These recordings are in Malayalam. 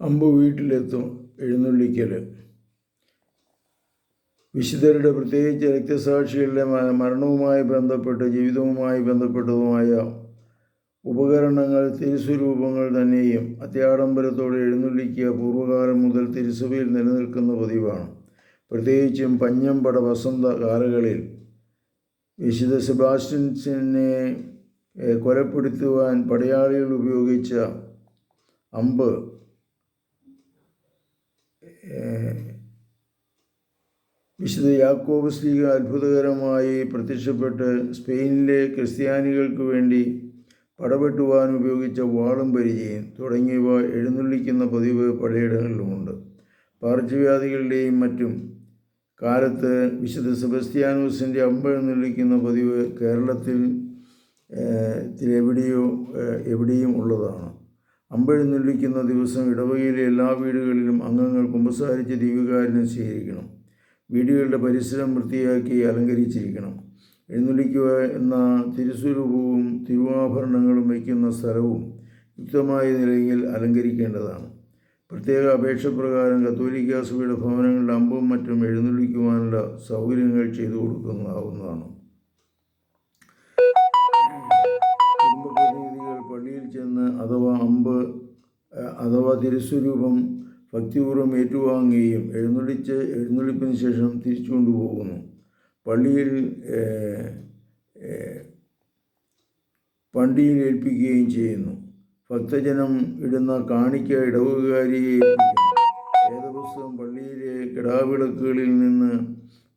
അമ്പ് വീട്ടിലെത്തും എഴുന്നള്ളിക്കൽ. വിശുദ്ധരുടെ പ്രത്യേകിച്ച് രക്തസാക്ഷികളുടെ മരണവുമായി ബന്ധപ്പെട്ട് ജീവിതവുമായി ബന്ധപ്പെട്ടതുമായ ഉപകരണങ്ങൾ തിരുസ്വരൂപങ്ങൾ തന്നെയും അത്യാഡംബരത്തോടെ എഴുന്നള്ളിക്കുക പൂർവകാലം മുതൽ തിരുസഭയിൽ നിലനിൽക്കുന്ന പതിവാണ്. പ്രത്യേകിച്ചും പഞ്ഞമ്പട വസന്ത കാലങ്ങളിൽ വിശുദ്ധ സെബാസ്റ്റ്യൻസിനെ കൊലപ്പെടുത്തുവാൻ പടയാളികൾ ഉപയോഗിച്ച അമ്പ് വിശുദ്ധ യാക്കോബ് സ്ലീഗ അത്ഭുതകരമായി പ്രത്യക്ഷപ്പെട്ട് സ്പെയിനിലെ ക്രിസ്ത്യാനികൾക്ക് വേണ്ടി പടവെട്ടുവാൻ ഉപയോഗിച്ച വാളും പരിചയം തുടങ്ങിയവ എഴുന്നള്ളിക്കുന്ന പതിവ് പലയിടങ്ങളിലുമുണ്ട്. പാർശ്വവ്യാധികളുടെയും മറ്റും കാലത്ത് വിശുദ്ധ സെബസ്ത്യാനൂസിന്റെ അമ്പ എഴുന്നള്ളിക്കുന്ന പതിവ് കേരളത്തിൽ എവിടെയോ എവിടെയും ഉള്ളതാണ്. അമ്പെഴുന്നള്ളിക്കുന്ന ദിവസം ഇടവകയിലെ എല്ലാ വീടുകളിലും അംഗങ്ങൾ കുമ്പസാരിച്ച് ദീപകാരനം സ്വീകരിക്കണം. വീടുകളുടെ പരിസരം വൃത്തിയാക്കി അലങ്കരിച്ചിരിക്കണം. എഴുന്നള്ളിക്കുക എന്ന തിരുസ്വരൂപവും തിരുവാഭരണങ്ങളും വയ്ക്കുന്ന സ്ഥലവും യുക്തമായ നിലയിൽ അലങ്കരിക്കേണ്ടതാണ്. പ്രത്യേക അപേക്ഷ പ്രകാരം കത്തോലിക്ക സഭയുടെ ഭവനങ്ങളുടെ അമ്പും മറ്റും എഴുന്നള്ളിക്കുവാനുള്ള സൗകര്യങ്ങൾ ചെയ്തു കൊടുക്കുന്നതാവുന്നതാണ്. കുടുംബപ്രതിനിധികൾ പള്ളിയിൽ ചെന്ന് അഥവാ അമ്പ് അഥവാ തിരുസ്വരൂപം ഭക്തിപൂർവം ഏറ്റുവാങ്ങുകയും എഴുന്നള്ളിച്ച് എഴുന്നള്ളിപ്പിന് ശേഷം തിരിച്ചു കൊണ്ടുപോകുന്നു. പള്ളിയിൽ പണ്ടിയിൽ ഏൽപ്പിക്കുകയും ചെയ്യുന്നു. ഭക്തജനം ഇടുന്ന കാണിക്ക ഇടവുകാരിയെ വേദപുസ്തകം പള്ളിയിലെ കിടാവിളക്കുകളിൽ നിന്ന്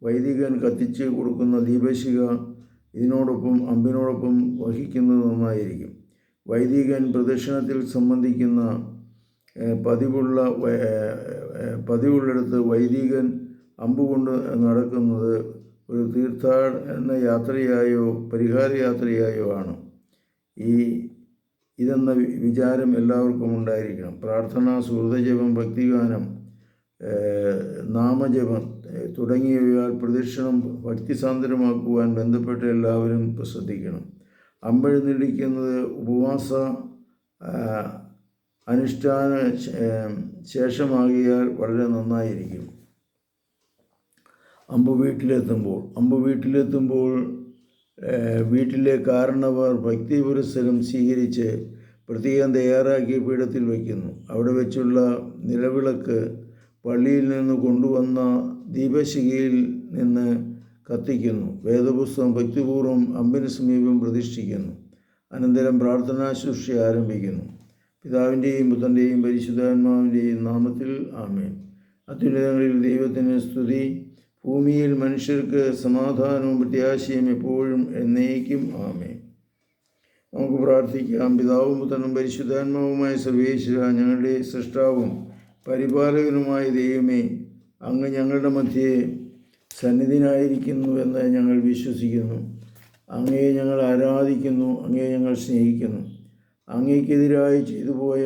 വൈദികൻ കത്തിച്ച് കൊടുക്കുന്ന ദീപശിക ഇതിനോടൊപ്പം അമ്പിനോടൊപ്പം വഹിക്കുന്നത് നന്നായിരിക്കും. വൈദികൻ പ്രദക്ഷിണത്തിൽ സംബന്ധിക്കുന്ന പതിവുള്ള പതിവുള്ളിടത്ത് വൈദികൻ അമ്പുകൊണ്ട് നടക്കുന്നത് ഒരു തീർത്ഥാടന യാത്രയായോ പരിഹാര യാത്രയായോ ആണ്. ഈ ഇതെന്ന വിചാരം എല്ലാവർക്കും ഉണ്ടായിരിക്കണം. പ്രാർത്ഥന സുഹൃതജപം ഭക്തിഗാനം നാമജപം തുടങ്ങിയവയാൽ പ്രദക്ഷിണം ഭക്തിസാന്ദ്രമാക്കുവാൻ ബന്ധപ്പെട്ട എല്ലാവരും ശ്രദ്ധിക്കണം. അമ്പഴുന്നിടിക്കുന്നത് ഉപവാസ അനുഷ്ഠാന ശേഷമാകിയാൽ വളരെ നന്നായിരിക്കും. അമ്പ് വീട്ടിലെത്തുമ്പോൾ അമ്പ് വീട്ടിലെത്തുമ്പോൾ വീട്ടിലെ കാരണവർ ഭക്തി പുരസ്സരം സ്വീകരിച്ച് പ്രത്യേകം തയ്യാറാക്കിയ പീഠത്തിൽ വയ്ക്കുന്നു. അവിടെ വെച്ചുള്ള നിലവിളക്ക് പള്ളിയിൽ നിന്ന് കൊണ്ടുവന്ന ദീപശിഖയിൽ നിന്ന് കത്തിക്കുന്നു. വേദപുസ്തകം ഭക്തിപൂർവം അമ്പിന് സമീപം പ്രതിഷ്ഠിക്കുന്നു. അനന്തരം പ്രാർത്ഥനാ ശുശ്രൂഷ ആരംഭിക്കുന്നു. പിതാവിന്റെയും പുത്രന്റെയും പരിശുദ്ധാത്മാവിന്റെയും നാമത്തിൽ ആമേൻ. അത്യുന്നതങ്ങളിൽ ദൈവത്തിന് സ്തുതി. ഭൂമിയിൽ മനുഷ്യർക്ക് സമാധാനവും പ്രത്യാശയും എപ്പോഴും എന്നേക്കും ആമേ നമുക്ക് പ്രാർത്ഥിക്കാം. പിതാവും പുത്രനും പരിശുദ്ധാത്മാവുമായ സർവേശ്വര ഞങ്ങളുടെ സൃഷ്ടാവും പരിപാലകനുമായ ദൈവമേ അങ്ങ് ഞങ്ങളുടെ മധ്യേ സന്നിധിനായിരിക്കുന്നുവെന്ന് ഞങ്ങൾ വിശ്വസിക്കുന്നു. അങ്ങയെ ഞങ്ങൾ ആരാധിക്കുന്നു അങ്ങയെ ഞങ്ങൾ സ്നേഹിക്കുന്നു. അങ്ങേക്കെതിരായി ചെയ്തു പോയ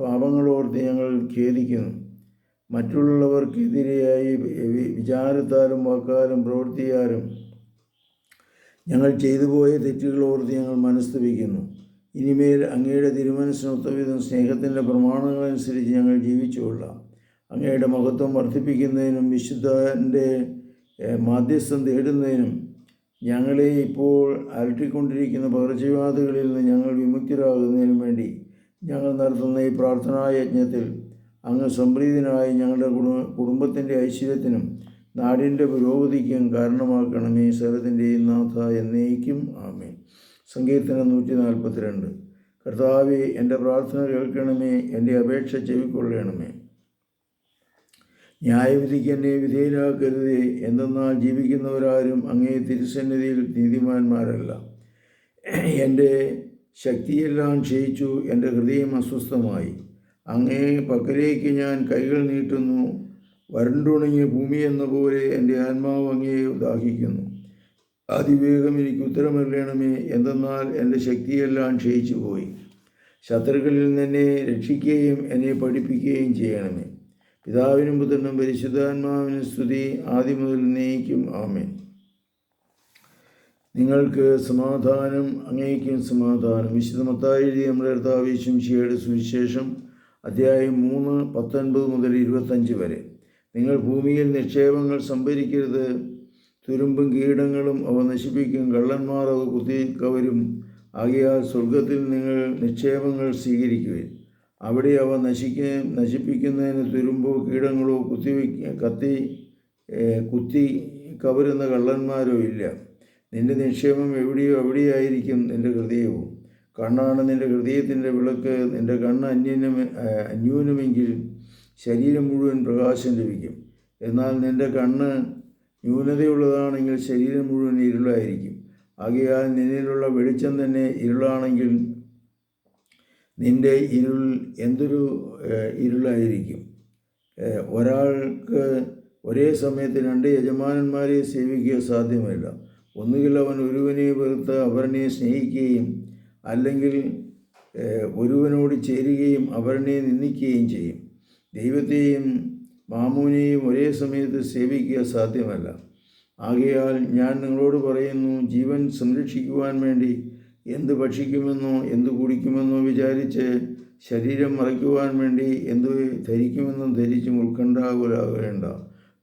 പാപങ്ങളോർത്ത് ഞങ്ങൾ ഖേദിക്കുന്നു. മറ്റുള്ളവർക്കെതിരെയായി വിചാരത്താലും വാക്കാലും പ്രവൃത്തിയാലും ഞങ്ങൾ ചെയ്തു പോയ തെറ്റുകളോർത്ത് ഞങ്ങൾ മനസ്തപിക്കുന്നു. ഇനിമേൽ അങ്ങയുടെ തിരുമനസ്സിനൊത്തവിധം സ്നേഹത്തിന്റെ പ്രമാണങ്ങളനുസരിച്ച് ഞങ്ങൾ ജീവിച്ചുകൊള്ളാം. അങ്ങയുടെ മഹത്വം വർദ്ധിപ്പിക്കുന്നതിനും വിശുദ്ധന്റെ മാധ്യസ്ഥം തേടുന്നതിനും ഞങ്ങളെ ഇപ്പോൾ അലട്ടിക്കൊണ്ടിരിക്കുന്ന പകർച്ചവ്യാധികളിൽ നിന്ന് ഞങ്ങൾ വിമുക്തരാകുന്നതിനു വേണ്ടി ഞങ്ങൾ നടത്തുന്ന ഈ പ്രാർത്ഥനാ യജ്ഞത്തിൽ അങ്ങ് സംപ്രീതനായി ഞങ്ങളുടെ കുടുംബ കുടുംബത്തിന്റെ ഐശ്വര്യത്തിനും നാടിന്റെ പുരോഗതിക്കും കാരണമാക്കണമേ. സ്വരത്തിന്റെ നാഥ എന്നേക്കും ആമേ സങ്കീർത്തനം നൂറ്റി നാൽപ്പത്തിരണ്ട് കർത്താവെ എന്റെ പ്രാർത്ഥന കേൾക്കണമേ എന്റെ അപേക്ഷ ചെവിക്കൊള്ളണമേ. ന്യായവിധിക്ക് എന്നെ വിധേയരാക്കരുതേ എന്തെന്നാൽ ജീവിക്കുന്നവരാരും അങ്ങേ തിരുസന്നിധിയിൽ നീതിമാന്മാരല്ല. എന്റെ ശക്തിയെല്ലാം ക്ഷയിച്ചു എന്റെ ഹൃദയം അസ്വസ്ഥമായി. അങ്ങേ പക്കലേക്ക് ഞാൻ കൈകൾ നീട്ടുന്നു വരണ്ടുണങ്ങിയ ഭൂമി എന്ന പോലെ എന്റെ ആത്മാവ് അങ്ങേ ദാഹിക്കുന്നു. അതിവേഗം എനിക്ക് ഉത്തരമറിയണമേ എന്തെന്നാൽ എന്റെ ശക്തിയെല്ലാം ക്ഷയിച്ചു പോയി ശത്രുക്കളിൽ നിന്നെ രക്ഷിക്കുകയും എന്നെ പഠിപ്പിക്കുകയും ചെയ്യണമേ. പിതാവിനും പുത്രനും പരിശുദ്ധാത്മാവിനും സ്തുതി. ആദ്യം മുതൽ നയിക്കും ആമേൻ. നിങ്ങൾക്ക് സമാധാനം അങ്ങേക്കും സമാധാനം. വിശുദ്ധ മത്തായി എഴുതിയ നമ്മുടെ കർത്താവേശും ശിയുടെ സുവിശേഷം അധ്യായം മൂന്ന് പത്തൊൻപത് മുതൽ ഇരുപത്തഞ്ച് വരെ. നിങ്ങൾ ഭൂമിയിൽ നിക്ഷേപങ്ങൾ സംഭരിക്കരുത്. തുരുമ്പും കീടങ്ങളും അവ നശിപ്പിക്കും. കള്ളന്മാർ അവ കുത്തിക്കവരും. ആകയാൽ സ്വർഗത്തിൽ നിങ്ങൾ നിക്ഷേപങ്ങൾ സ്വീകരിക്കുവിൻ. അവിടെ അവ നശിക്കുകയും നശിപ്പിക്കുന്നതിന് തുരുമ്പോ കീടങ്ങളോ കുത്തി കത്തി കുത്തി കവരുന്ന കള്ളന്മാരോ ഇല്ല. നിന്റെ നിക്ഷേപം എവിടെയോ അവിടെയായിരിക്കും നിന്റെ ഹൃദയവും. കണ്ണാണ് നിന്റെ ഹൃദയത്തിന്റെ വിളക്ക്. നിന്റെ കണ്ണ് അന്യനം അന്യൂനമെങ്കിൽ ശരീരം മുഴുവൻ പ്രകാശം ലഭിക്കും. എന്നാൽ നിന്റെ കണ്ണ് ന്യൂനതയുള്ളതാണെങ്കിൽ ശരീരം മുഴുവൻ ഇരുളായിരിക്കും. ആകയാൽ നിന്നിലുള്ള വെളിച്ചം തന്നെ ഇരുളാണെങ്കിൽ നിന്റെ ഇരുൾ എന്തൊരു ഇരുളായിരിക്കും. ഒരാൾക്ക് ഒരേ സമയത്ത് രണ്ട് യജമാനന്മാരെ സേവിക്കുക സാധ്യമല്ല. ഒന്നുകിൽ അവൻ ഒരുവനെ വെറുത്ത് അവരനെ സ്നേഹിക്കുകയും അല്ലെങ്കിൽ ഒരുവനോട് ചേരുകയും അവരനെ നിന്ദിക്കുകയും ചെയ്യും. ദൈവത്തെയും മാമൂനെയും ഒരേ സമയത്ത് സേവിക്കുക സാധ്യമല്ല. ആകയാൽ ഞാൻ നിങ്ങളോട് പറയുന്നു ജീവൻ സംരക്ഷിക്കുവാൻ വേണ്ടി എന്ത് ഭക്ഷിക്കുമെന്നോ എന്ത് കുടിക്കുമെന്നോ വിചാരിച്ച് ശരീരം മറയ്ക്കുവാൻ വേണ്ടി എന്ത് ധരിക്കുമെന്നും ധരിച്ചും ഉത്കണ്ഠാകുലാകേണ്ട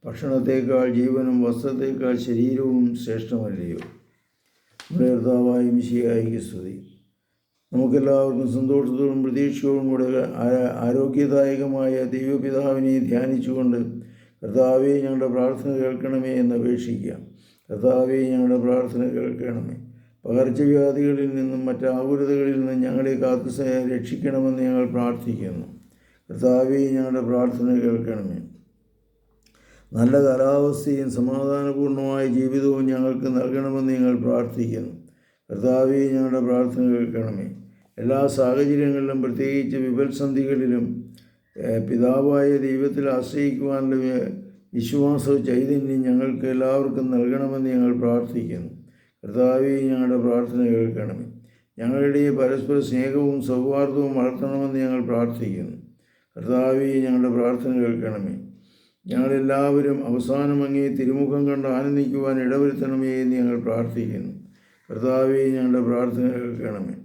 ഭക്ഷണത്തേക്കാൾ ജീവനും വസ്ത്രത്തേക്കാൾ ശരീരവും ശ്രേഷ്ഠമല്ലയോ? നമ്മുടെ കർത്താവായ മിശിയായി സ്തുതി. നമുക്കെല്ലാവർക്കും സന്തോഷത്തോടും പ്രതീക്ഷയോടും കൂടെ ആരോഗ്യദായകമായ ദൈവപിതാവിനെ ധ്യാനിച്ചുകൊണ്ട് കർത്താവെ ഞങ്ങളുടെ പ്രാർത്ഥന കേൾക്കണമേ എന്ന് അപേക്ഷിക്കാം. കർത്താവെ ഞങ്ങളുടെ പ്രാർത്ഥന കേൾക്കണമേ. പകർച്ചവ്യാധികളിൽ നിന്നും മറ്റ് ആകുലതകളിൽ നിന്നും ഞങ്ങളെ കാത്തു രക്ഷിക്കണമെന്ന് ഞങ്ങൾ പ്രാർത്ഥിക്കുന്നു. കർത്താവെ ഞങ്ങളുടെ പ്രാർത്ഥന കേൾക്കണമേ. നല്ല കാലാവസ്ഥയും സമാധാനപൂർണമായ ജീവിതവും ഞങ്ങൾക്ക് നൽകണമെന്ന് ഞങ്ങൾ പ്രാർത്ഥിക്കുന്നു. കർത്താവെ ഞങ്ങളുടെ പ്രാർത്ഥന കേൾക്കണമേ. എല്ലാ സാഹചര്യങ്ങളിലും പ്രത്യേകിച്ച് വിപൽസന്ധികളിലും പിതാവായ ദൈവത്തിൽ ആശ്രയിക്കുവാനുള്ള വിശ്വാസ ചൈതന്യം ഞങ്ങൾക്ക് എല്ലാവർക്കും നൽകണമെന്ന് ഞങ്ങൾ പ്രാർത്ഥിക്കുന്നു. കർത്താവെ ഞങ്ങളുടെ പ്രാർത്ഥന കേൾക്കണമേ. ഞങ്ങളുടെ പരസ്പര സ്നേഹവും സൗഹാർദ്ദവും വളർത്തണമെന്ന് ഞങ്ങൾ പ്രാർത്ഥിക്കുന്നു. കർത്താവെ ഞങ്ങളുടെ പ്രാർത്ഥന കേൾക്കണമേ. ഞങ്ങളെല്ലാവരും അവസാനം അങ്ങേ തിരുമുഖം കണ്ട് ആനന്ദിക്കുവാൻ ഇടവരുത്തണമേ എന്ന് ഞങ്ങൾ പ്രാർത്ഥിക്കുന്നു. കർത്താവെ ഞങ്ങളുടെ പ്രാർത്ഥന കേൾക്കണമേ.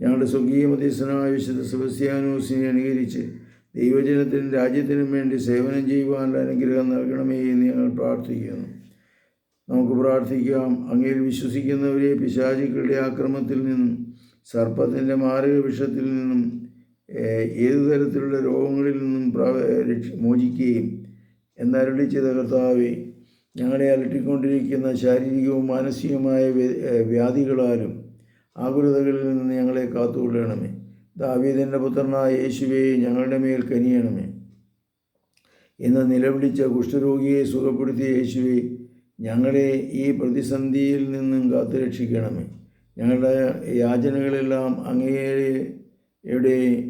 ഞങ്ങളുടെ സ്വർഗീയ മധ്യസ്ഥനായ വിശുദ്ധ സെബസ്ത്യാനോസിനെ അനുകരിച്ച് ദൈവജനത്തിനും രാജ്യത്തിനും വേണ്ടി സേവനം ചെയ്യുവാനുള്ള അനുഗ്രഹം നൽകണമേ എന്ന് ഞങ്ങൾ പ്രാർത്ഥിക്കുന്നു. നമുക്ക് പ്രാർത്ഥിക്കാം. അങ്ങയിൽ വിശ്വസിക്കുന്നവരെ പിശാചിക്കളുടെ ആക്രമത്തിൽ നിന്നും സർപ്പത്തിന്റെ മാരക വിഷത്തിൽ നിന്നും ഏതു തരത്തിലുള്ള രോഗങ്ങളിൽ നിന്നും മോചിക്കുകയും എന്നരുളി ചെയ്ത കർത്താവെ ഞങ്ങളെ അലട്ടിക്കൊണ്ടിരിക്കുന്ന ശാരീരികവും മാനസികവുമായ വ്യാധികളാലും ആകുലതകളിൽ നിന്ന് ഞങ്ങളെ കാത്തുകൊള്ളണമേ. ദാവീദിന്റെ പുത്രനായ യേശുവെ ഞങ്ങളുടെ മേൽ കനിയണമേ. എന്ന് നിലവിളിച്ച കുഷ്ഠരോഗിയെ സുഖപ്പെടുത്തിയ യേശുവെ ഞങ്ങളെ ഈ പ്രതിസന്ധിയിൽ നിന്നും കാത്തുരക്ഷിക്കണമേ ഞങ്ങളുടെ യാചനകളെല്ലാം അങ്ങയുടെ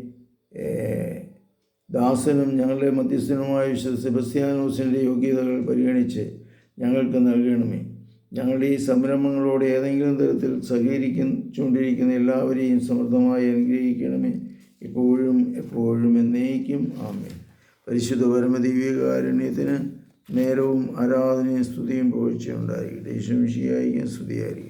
ദാസനും ഞങ്ങളുടെ മധ്യസ്ഥനുമായ വിശുദ്ധ സെബസ്ത്യാനോസിന്റെ യോഗ്യതകൾ പരിഗണിച്ച് ഞങ്ങൾക്ക് നൽകണമേ. ഞങ്ങളുടെ ഈ സംരംഭങ്ങളോട് ഏതെങ്കിലും തരത്തിൽ സഹകരിച്ചുകൊണ്ടിരിക്കുന്ന എല്ലാവരെയും സമൃദ്ധമായി അനുഗ്രഹിക്കണമേ. ഇപ്പോഴും എപ്പോഴും എന്നേക്കും. ആമേ പരിശുദ്ധ പരമദിവ്യകാരുണ്യത്തിന് നേരവും ആരാധനയും സ്തുതിയും പോഴ്ചയുണ്ടായിരിക്കട്ടെ ഈശ്വമിഷിയായിരിക്കും സ്തുതിയായിരിക്കട്ടെ